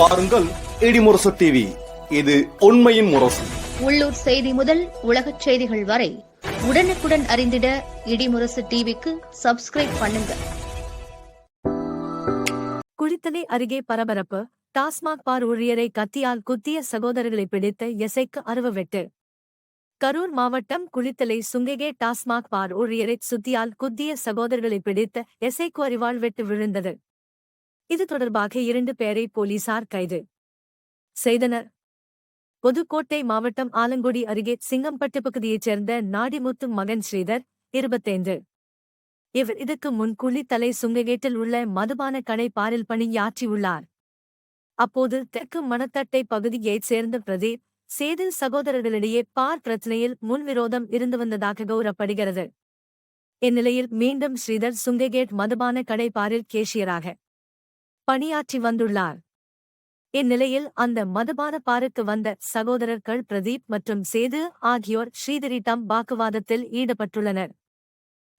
பாருங்கள் இடிமுரசு டிவி இது உண்மையின் முரசு. உள்ளூர் செய்தி முதல் உலகச் செய்திகள் வரை உடனுக்குடன் அறிந்திட இடிமுரசு டிவிக்கு சப்ஸ்கிரைப் பண்ணுங்க. குளித்தலை அருகே பரபரப்பு டாஸ்மாக் பார் ஊழியரை கத்தியால் குத்திய சகோதரர்களை பிடித்த எசைக்கு அருவ வெட்டு கரூர் மாவட்டம் குளித்தலை சுங்ககே டாஸ்மாக் பார் ஊழியரை சுத்தியால் குத்திய சகோதரர்களை பிடித்த எசைக்கு அறிவாள் வெட்டு விழுந்தது. இது தொடர்பாக இரண்டு பேரை போலீசார் கைது செய்தனர். புதுக்கோட்டை மாவட்டம் ஆலங்குடி அருகே சிங்கம்பட்டு பகுதியைச் சேர்ந்த நாடிமுத்து மகன் ஸ்ரீதர் இருபத்தைந்து. இவர் இதற்கு முன் குளித்தலை சுங்ககேட்டில் உள்ள மதுபான கடை பாரில் பணியாற்றியுள்ளார். அப்போது தெற்கு மணத்தட்டை பகுதியைச் சேர்ந்த பிரதீப் சேது சகோதரர்களிடையே பார் பிரச்சனையில் முன்விரோதம் இருந்து வந்ததாக கௌரப்படுகிறது இந்நிலையில் மீண்டும் ஸ்ரீதர் சுங்ககேட் மதுபான கடை பாரில் கேஷியராக பணியாற்றி வந்துள்ளார். இந்நிலையில் அந்த மதுபான பாருக்கு வந்த சகோதரர்கள் பிரதீப் மற்றும் சேது ஆகியோர் ஸ்ரீதரிடம் வாக்குவாதத்தில் ஈடுபட்டுள்ளனர்.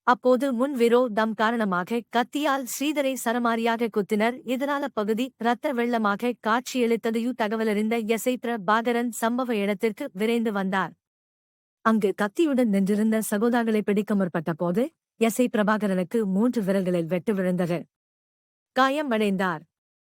அப்போது முன் விரோதம் காரணமாக கத்தியால் ஸ்ரீதரை சரமாரியாக குத்தினர். இதனால பகுதி இரத்த வெள்ளமாக காட்சியளித்ததையும் தகவலறிந்த எஸ்ஐ பிரபாகரன் சம்பவ இடத்திற்கு விரைந்து வந்தார். அங்கு கத்தியுடன் நின்றிருந்த சகோதரர்களை பிடிக்க முற்பட்ட போது எஸ்ஐ பிரபாகரனுக்கு மூன்று விரல்களில் வெட்டு விழுந்தது. காயமடைந்தார்.